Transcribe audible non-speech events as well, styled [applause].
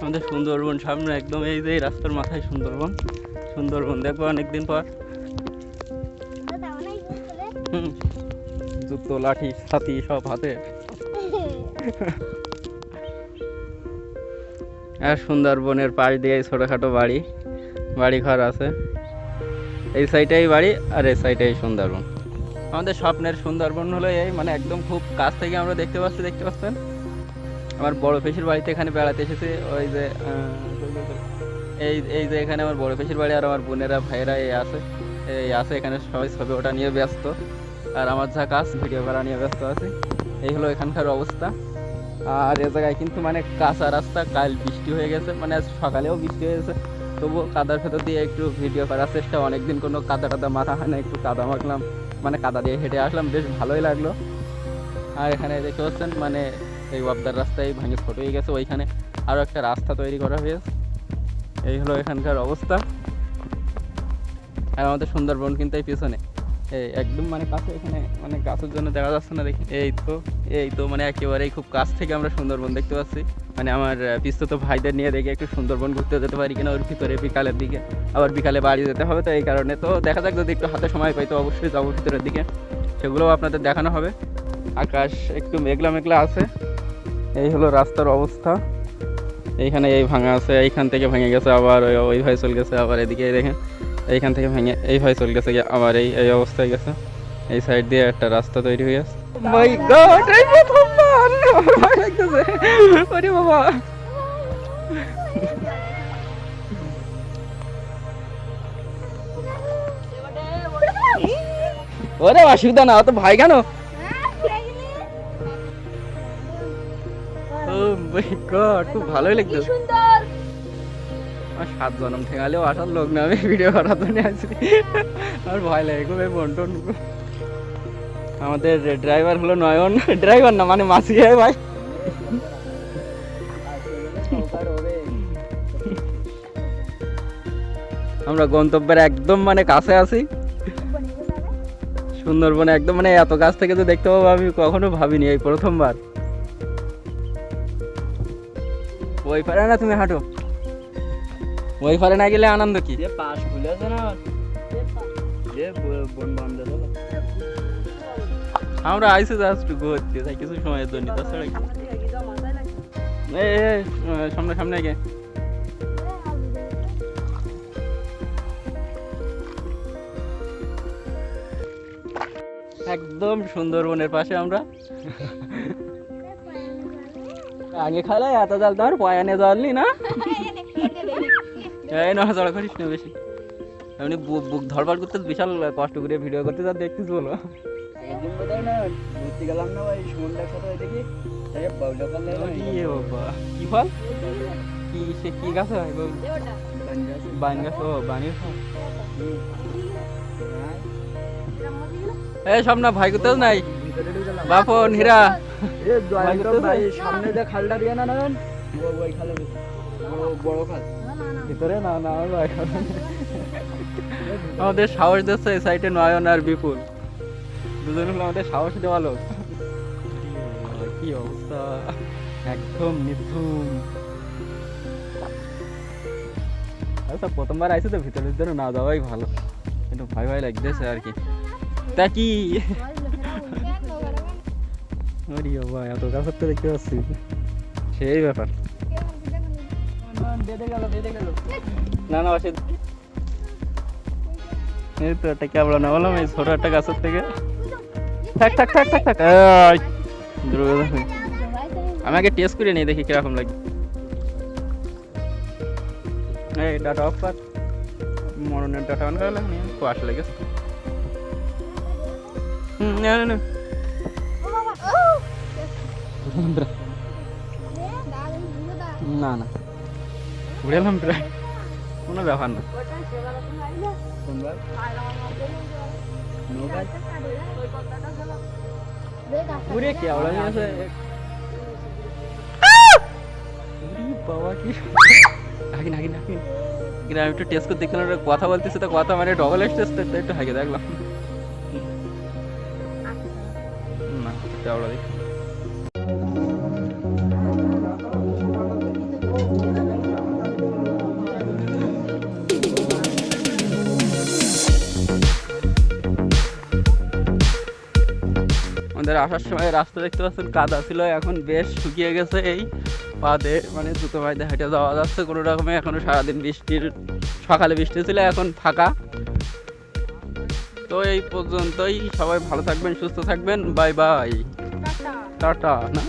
আমাদের সুন্দরবন সামনে একদম এই যে রাস্তার মাথায় সুন্দরবন। সুন্দরবন দেখব অনেকদিন পর। জুতো, লাঠি, ছাতি সব হাতে। আর সুন্দরবনের পাশ দিয়ে ছোটোখাটো বাড়ি বাড়ি ঘর আছে। এই সাইডেই বাড়ি আর এই সাইডেই সুন্দরবন। আমাদের স্বপ্নের সুন্দরবন হলো এই মানে একদম খুব কাছ থেকে আমরা দেখতে পাচ্ছি, দেখতে পাচ্ছেন? আমার বড় পেশির বাড়িতে এখানে বেড়াতে এসেছে, ওই যে এই এই যে এখানে আমার বড় পেশির বাড়ি আর আমার বোনেরা, ভাইয়েরা এই আছে এই আছে এখানে সবাই ছবি ওটা নিয়ে ব্যস্ত। আর আমার যা কাজ ভিডিও করা নিয়ে ব্যস্ত আছে, এই হলো এখানকার অবস্থা। আর এ জায়গায় কিন্তু মানে কাঁচা রাস্তা, কাল বৃষ্টি হয়ে গেছে মানে আজ সকালেও বৃষ্টি হয়েছে তবুও কাদার ভেতর দিয়ে একটু ভিডিও করার চেষ্টা, অনেকদিন কোনো কাদা টাদা মাথা হয় না, একটু কাদা মাখলাম মানে কাদা দিয়ে হেঁটে আসলাম, বেশ ভালোই লাগল। আর এখানে দেখতে পাচ্ছেন মানে এই ওয়াবদার রাস্তায় ভাঙে ছোট হয়ে গেছে। ওইখানে আরও একটা রাস্তা তৈরি করা হয়েছে। এই হলো এখানকার অবস্থা। আর আমাদের সুন্দরবন কিন্তু এই পিছনে। এই একদম মানে কাছে এখানে মানে গাছের জন্য দেখা যাচ্ছে না দেখি। এই তো এই তো মানে একেবারেই খুব কাছ থেকে আমরা সুন্দরবন দেখতে পাচ্ছি। মানে আমার পিস্তুত ভাইদের নিয়ে দেখে একটু সুন্দরবন ঘুরতে যেতে পারি কিনা ওর ভিতরে বিকালের দিকে। আবার বিকালে বাড়ি যেতে হবে, তো এই কারণে তো দেখা যাক যদি একটু হাতে সময় পাই তো অবশ্যই যাব ভিতরের দিকে। সেগুলোও আপনাদের দেখানো হবে। আকাশ একটু মেঘলা মেঘলা আছে। এই হলো রাস্তার অবস্থা। এইখানে এই ভাঙা আছে এইখান থেকে ভেঙে গেছে আবার ওই ওই ভাই চলে গেছে আবার এদিকে দেখেন এইখান থেকে ভেঙে এই ভাই চলে গেছে আবার এই এই অবস্থায় গেছে। এই সাইড দিয়ে একটা রাস্তা তৈরি হয়ে গেছে। মাই গড এই প্রথমবার আমার ভয় লাগতেছে। ওরে বাবা। ওরে অসুবিধা না তো ভাই কেন? মাই গড খুব ভালোই লাগতেছে। আমার সাত জনম ঠেঙালেও আসার লোক না আমি ভিডিও করার জন্য আছি আমার ভয় লাগে খুব এই আমাদের ড্রাইভার হলো নয়ন। ড্রাইভার না মানে মাসি ভাই। আমরা গন্তব্যের একদম মানে কাছে আছি। সুন্দরবনে একদম মানে এত কাছ থেকে যে দেখতে পাবো আমি কখনো ভাবিনি এই প্রথমবার। ওই পারে না তুমি হাঁটো। ওই পারে না গেলে আনন্দ কি? পাশ খুলেছে না? আমরা আইসে জাস্ট ঘুরতে তাই কিছু সময়ের জন্য তাছাড়া সামনে সামনে গে একদম সুন্দরবনের পাশে আমরা। আগে খালাই এত জাল তোমার পয়ানে জলনি না [laughs] এই না চড়া করিস না বেশি। এমনি বুক বুক ধরবার করতে বিশাল কষ্ট করে ভিডিও করতে যা দেখতিস বলো। একদিন ঘুরতে গেলাম না ওই সুমনদার সাথে দেখি তাই বাউলা পাল্লা বাবা কি ফল? কি সে কি গাছ হয়? বান গাছ ও এই সব না ভাই কোথাও নাই? বাপন হীরা এ জয়ন্ত ভাই? সামনে যে খালটা দিয়ে না ওই খালে বড় খাল। ভিতরে? না না ভাই আমাদের সাহস দিচ্ছে এই সাইডে নয়ন আর বিপুল। দুজন হলো আমাদের সাহস দেওয়া লোক। কি অবস্থা? একদম নিথুম আচ্ছা প্রথমবার আইসে তো ভিতরের ভিতরে না যাওয়াই ভালো। একটু ভয় ভয় লাগতেছে আর কি। তা কি? আরে বাবা এত কাছে তো দেখতে পাচ্ছি সেই ব্যাপার না না অসুবিধা এই তো একটা ক্যাবলা না বললাম এই ছোট একটা গাছের থেকে থাক থাক থাক থাক থাক আমি আগে টেস্ট করে নিই দেখি কীরকম লাগে এই ডাটা অফ কর মরণের ডাটা অন করে নিয়ে কুয়াশা লেগেছে হুম, না না না না ঘুরে এলাম প্রায় কোনো ব্যাপার না ঘুরে কি আওড়া নিয়ে বাবা কি হাগিন হাগিন হাগিন একটু টেস্ট করে দেখলাম কথা বলতেছে তো কথা মানে ডবল স্টেজ তো একটু হাগে দেখলাম না একটু দেখি আমাদের আসার সময় রাস্তা দেখতে পাচ্ছেন কাদা ছিল এখন বেশ শুকিয়ে গেছে এই পাদে। মানে জুতো পায়ে হেঁটে যাওয়া যাচ্ছে কোনো রকমে এখনও সারাদিন বৃষ্টির সকালে বৃষ্টি ছিল এখন ফাঁকা। তো এই পর্যন্তই সবাই ভালো থাকবেন সুস্থ থাকবেন বাই বাই। টাটা না?